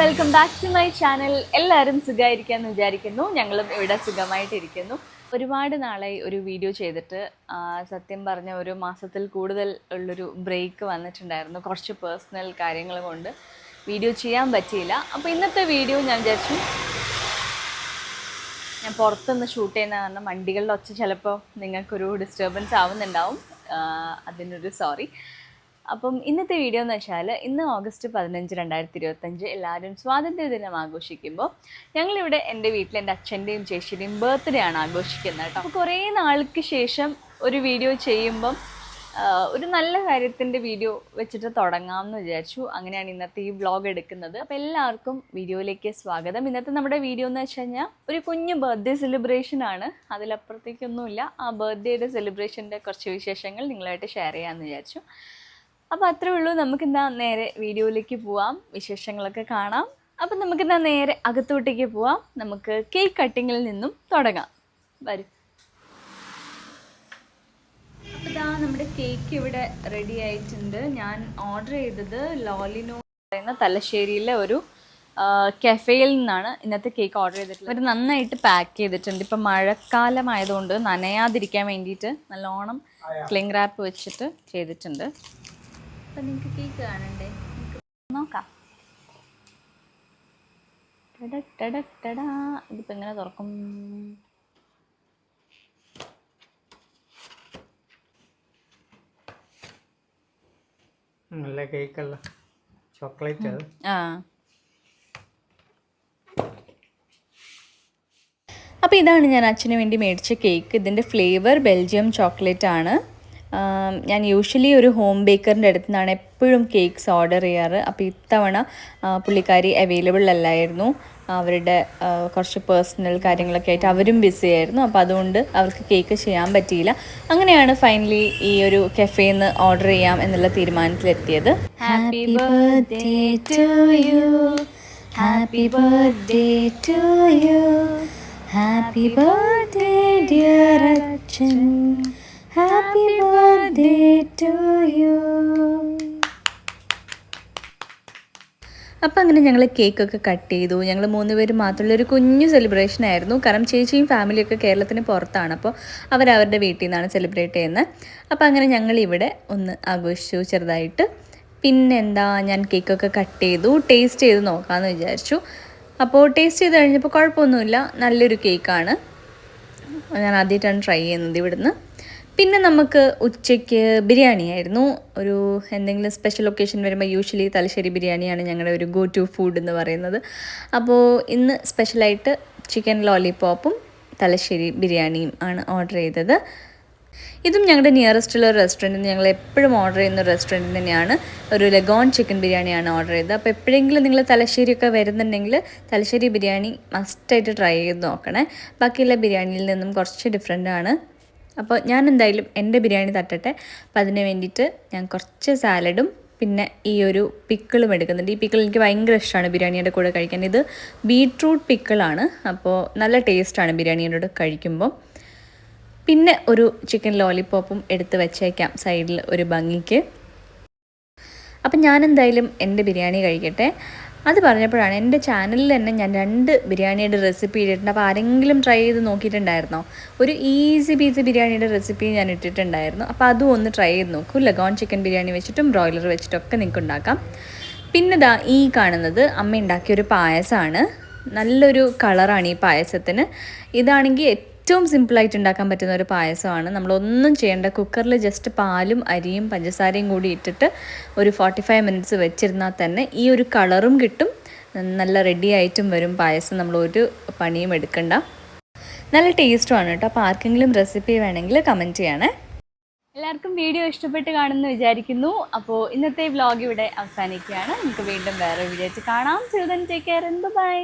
Welcome back to my channel. എല്ലാവരും സുഖമായിരിക്കാമെന്ന് വിചാരിക്കുന്നു. ഞങ്ങളും ഇവിടെ സുഖമായിട്ടിരിക്കുന്നു. ഒരുപാട് നാളായി ഒരു വീഡിയോ ചെയ്തിട്ട് സത്യം പറഞ്ഞ ഒരു മാസത്തിൽ കൂടുതൽ ഉള്ളൊരു ബ്രേക്ക് വന്നിട്ടുണ്ടായിരുന്നു. കുറച്ച് പേഴ്സണൽ കാര്യങ്ങൾ കൊണ്ട് വീഡിയോ ചെയ്യാൻ പറ്റിയില്ല. അപ്പോൾ ഇന്നത്തെ വീഡിയോ ഞാൻ വിചാരിച്ചു ഞാൻ പുറത്തുനിന്ന് ഷൂട്ട് ചെയ്യുന്ന കാരണം വണ്ടികളുടെ ഒച്ച ചിലപ്പോൾ നിങ്ങൾക്കൊരു ഡിസ്റ്റർബൻസ് ആവുന്നുണ്ടാവും. അതിനൊരു സോറി അപ്പം ഇന്നത്തെ വീഡിയോ എന്ന് വെച്ചാൽ ഇന്ന് ഓഗസ്റ്റ് പതിനഞ്ച് രണ്ടായിരത്തി ഇരുപത്തഞ്ച് എല്ലാവരും സ്വാതന്ത്ര്യ ദിനം ആഘോഷിക്കുമ്പോൾ ഞങ്ങളിവിടെ എന്റെ വീട്ടിൽ എന്റെ അച്ഛന്റെയും ചേച്ചിയുടെയും ബർത്ത്ഡേ ആണ് ആഘോഷിക്കുന്നത് കേട്ടോ. അപ്പോൾ കുറേ നാൾക്ക് ശേഷം ഒരു വീഡിയോ ചെയ്യുമ്പം ഒരു നല്ല കാര്യത്തിന്റെ വീഡിയോ വെച്ചിട്ട് തുടങ്ങാമെന്ന് വിചാരിച്ചു. അങ്ങനെയാണ് ഇന്നത്തെ ഈ വ്ളോഗ് എടുക്കുന്നത്. അപ്പോൾ എല്ലാവർക്കും വീഡിയോയിലേക്ക് സ്വാഗതം. ഇന്നത്തെ നമ്മുടെ വീഡിയോ എന്ന് വെച്ച് കഴിഞ്ഞാൽ ഒരു കുഞ്ഞു ബർത്ത്ഡേ സെലിബ്രേഷൻ ആണ്. അതിലപ്പുറത്തേക്കൊന്നുമില്ല. ആ ബർത്ത്ഡേയുടെ സെലിബ്രേഷന്റെ കുറച്ച് വിശേഷങ്ങൾ നിങ്ങളായിട്ട് ഷെയർ ചെയ്യാമെന്ന് വിചാരിച്ചു. അപ്പോൾ അത്രേ ഉള്ളൂ. നമുക്കിന്നാ നേരെ വീഡിയോയിലേക്ക് പോവാം. വിശേഷങ്ങളൊക്കെ കാണാം. അപ്പം നമുക്കിന്നാ നേരെ അകത്തോട്ടേക്ക് പോവാം. നമുക്ക് കേക്ക് കട്ടിങ്ങിൽ നിന്നും തുടങ്ങാം. വരും. അപ്പോൾ ഇതാ നമ്മുടെ കേക്ക് ഇവിടെ റെഡി ആയിട്ടുണ്ട്. ഞാൻ ഓർഡർ ചെയ്തത് ലോലിനോ പറയുന്ന തലശ്ശേരിയിലെ ഒരു കഫേയിൽ നിന്നാണ് ഇന്നത്തെ കേക്ക് ഓർഡർ ചെയ്തിട്ടുള്ളത്. അവർ നന്നായിട്ട് പാക്ക് ചെയ്തിട്ടുണ്ട്. ഇപ്പം മഴക്കാലമായതുകൊണ്ട് നനയാതിരിക്കാൻ വേണ്ടിയിട്ട് നല്ലോണം ക്ലിംഗ് റാപ്പ് വെച്ചിട്ട് ചെയ്തിട്ടുണ്ട്. അപ്പം നിങ്ങൾക്ക് കേക്ക് കാണണ്ടേ? നോക്കാം. ടട ടട ടടാ. ഇതിപ്പോ എങ്ങനെ തുറക്കും? നല്ല കേക്കല്ല ചോക്ലേറ്റ് അത്. ആ. അപ്പോൾ ഇതാണ് ഞാൻ അച്ഛന് വേണ്ടി മേടിച്ച കേക്ക് ഇതിന്റെ ഫ്ലേവർ ബെൽജിയം ചോക്ലേറ്റ് ആണ്. ഞാൻ യൂഷ്വലി ഒരു ഹോം ബേക്കറിന്റെ അടുത്ത് നിന്നാണ് എപ്പോഴും കേക്ക്സ് ഓർഡർ ചെയ്യാറ്. അപ്പോൾ ഇത്തവണ പുള്ളിക്കാരി അവൈലബിൾ അല്ലായിരുന്നു. അവരുടെ കുറച്ച് പേഴ്സണൽ കാര്യങ്ങളൊക്കെ ആയിട്ട് അവരും ബിസി ആയിരുന്നു. അപ്പോൾ അതുകൊണ്ട് അവർക്ക് കേക്ക് ചെയ്യാൻ പറ്റിയില്ല. അങ്ങനെയാണ് ഫൈനലി ഈ ഒരു കഫേയിൽ നിന്ന് ഓർഡർ ചെയ്യാം എന്നുള്ള തീരുമാനത്തിലെത്തിയത്. Happy birthday to you happy birthday to you happy birthday dear അച്ഛൻ ഹാപ്പി ബർത്ത്ഡേ ടു യു അപ്പം അങ്ങനെ ഞങ്ങൾ കേക്കൊക്കെ കട്ട് ചെയ്തു. ഞങ്ങൾ മൂന്ന് പേര് മാത്രമുള്ള ഒരു കുഞ്ഞു സെലിബ്രേഷൻ ആയിരുന്നു. കാരണം ചേച്ചിയും ഫാമിലിയൊക്കെ കേരളത്തിന് പുറത്താണ്. അപ്പോൾ അവരവരുടെ വീട്ടിൽ നിന്നാണ് സെലിബ്രേറ്റ് ചെയ്യുന്നത് അപ്പോൾ അങ്ങനെ ഞങ്ങൾ ഇവിടെ ഒന്ന് ആഘോഷിച്ചു ചെറുതായിട്ട്. പിന്നെന്താ ഞാൻ കേക്കൊക്കെ കട്ട് ചെയ്തു. ടേസ്റ്റ് ചെയ്ത് നോക്കാമെന്ന് വിചാരിച്ചു. അപ്പോൾ ടേസ്റ്റ് ചെയ്ത് കഴിഞ്ഞപ്പോൾ കുഴപ്പമൊന്നുമില്ല. നല്ലൊരു കേക്കാണ് ഞാൻ ആദ്യമായിട്ടാണ് ട്രൈ ചെയ്യുന്നത് ഇവിടുന്ന്. പിന്നെ നമുക്ക് ഉച്ചയ്ക്ക് ബിരിയാണി ആയിരുന്നു. ഒരു എന്തെങ്കിലും സ്പെഷ്യൽ ഒക്കേഷൻ വരുമ്പോൾ യൂഷ്വലി തലശ്ശേരി ബിരിയാണിയാണ് ഞങ്ങളുടെ ഒരു ഗോ ടു ഫുഡ് എന്ന് പറയുന്നത്. അപ്പോൾ ഇന്ന് സ്പെഷ്യലായിട്ട് ചിക്കൻ ലോലിപോപ്പും തലശ്ശേരി ബിരിയാണിയും ആണ് ഓർഡർ ചെയ്തത്. ഇതും ഞങ്ങളുടെ നിയറസ്റ്റുള്ള ഒരു റെസ്റ്റോറന്റിൽ നിന്ന് ഞങ്ങൾ എപ്പോഴും ഓർഡർ ചെയ്യുന്ന ഒരു റെസ്റ്റോറന്റിൽ തന്നെയാണ്. ഒരു ലഗോൺ ചിക്കൻ ബിരിയാണിയാണ് ഓർഡർ ചെയ്തത്. അപ്പോൾ എപ്പോഴെങ്കിലും നിങ്ങൾ തലശ്ശേരിയൊക്കെ വരുന്നുണ്ടെങ്കിൽ തലശ്ശേരി ബിരിയാണി മസ്റ്റായിട്ട് ട്രൈ ചെയ്ത് നോക്കണേ. ബാക്കിയുള്ള ബിരിയാണിയിൽ നിന്നും കുറച്ച് ഡിഫറെന്റ് ആണ്. അപ്പോൾ ഞാൻ എന്തായാലും എന്റെ ബിരിയാണി തട്ടട്ടെ. അപ്പോൾ അതിന് വേണ്ടിയിട്ട് ഞാൻ കുറച്ച് സാലഡും പിന്നെ ഈ ഒരു പിക്കിളും എടുക്കുന്നുണ്ട്. ഈ പിക്കിൾ എനിക്ക് ഭയങ്കര ഇഷ്ടമാണ് ബിരിയാണിയുടെ കൂടെ കഴിക്കാൻ. ഇത് ബീട്രൂട്ട് പിക്കിളാണ്. അപ്പോൾ നല്ല ടേസ്റ്റാണ് ബിരിയാണിയുടെ കൂടെ കഴിക്കുമ്പോൾ. പിന്നെ ഒരു ചിക്കൻ ലോലിപോപ്പും എടുത്ത് വെച്ചേക്കാം സൈഡിൽ ഒരു ഭംഗിക്ക്. അപ്പം ഞാനെന്തായാലും എന്റെ ബിരിയാണി കഴിക്കട്ടെ. അത് പറഞ്ഞപ്പോഴാണ് എന്റെ ചാനലിൽ തന്നെ ഞാൻ രണ്ട് ബിരിയാണിയുടെ റെസിപ്പി ഇട്ടിട്ടുണ്ട്. അപ്പോൾ ആരെങ്കിലും ട്രൈ ചെയ്ത് നോക്കിയിട്ടുണ്ടായിരുന്നോ? ഒരു ഈസി പീസി ബിരിയാണിയുടെ റെസിപ്പി ഞാൻ ഇട്ടിട്ടുണ്ടായിരുന്നു. അപ്പോൾ അതും ഒന്ന് ട്രൈ ചെയ്ത് നോക്കൂ. ലഗോൺ ചിക്കൻ ബിരിയാണി വെച്ചിട്ടും ബ്രോയിലർ വെച്ചിട്ടൊക്കെ നിങ്ങൾക്ക് ഉണ്ടാക്കാം പിന്നെ ദാ ഈ കാണുന്നത് അമ്മ ഉണ്ടാക്കിയ ഒരു പായസമാണ്. നല്ലൊരു കളറാണ് ഈ പായസത്തിന്. ഇതാണെങ്കിൽ ഏറ്റവും സിമ്പിളായിട്ട് ഉണ്ടാക്കാൻ പറ്റുന്ന ഒരു പായസമാണ്. നമ്മളൊന്നും ചെയ്യേണ്ട. കുക്കറിൽ ജസ്റ്റ് പാലും അരിയും പഞ്ചസാരയും കൂടി ഇട്ടിട്ട് ഒരു ഫോർട്ടി ഫൈവ് മിനിറ്റ്സ് വെച്ചിരുന്നാൽ തന്നെ ഈ ഒരു കളറും കിട്ടും. നല്ല റെഡി ആയിട്ടും വരും പായസം. നമ്മൾ ഒരു പണിയും എടുക്കണ്ട. നല്ല ടേസ്റ്റുമാണ് കേട്ടോ. അപ്പോൾ ആർക്കെങ്കിലും റെസിപ്പി വേണമെങ്കിൽ കമന്റ് ചെയ്യണേ. എല്ലാവർക്കും വീഡിയോ ഇഷ്ടപ്പെട്ട് കാണുമെന്ന് വിചാരിക്കുന്നു. അപ്പോൾ ഇന്നത്തെ വ്ലോഗ് ഇവിടെ അവസാനിക്കുകയാണ്. നമുക്ക് വീണ്ടും വേറെ വീഡിയോ കാണാം. Children take care bye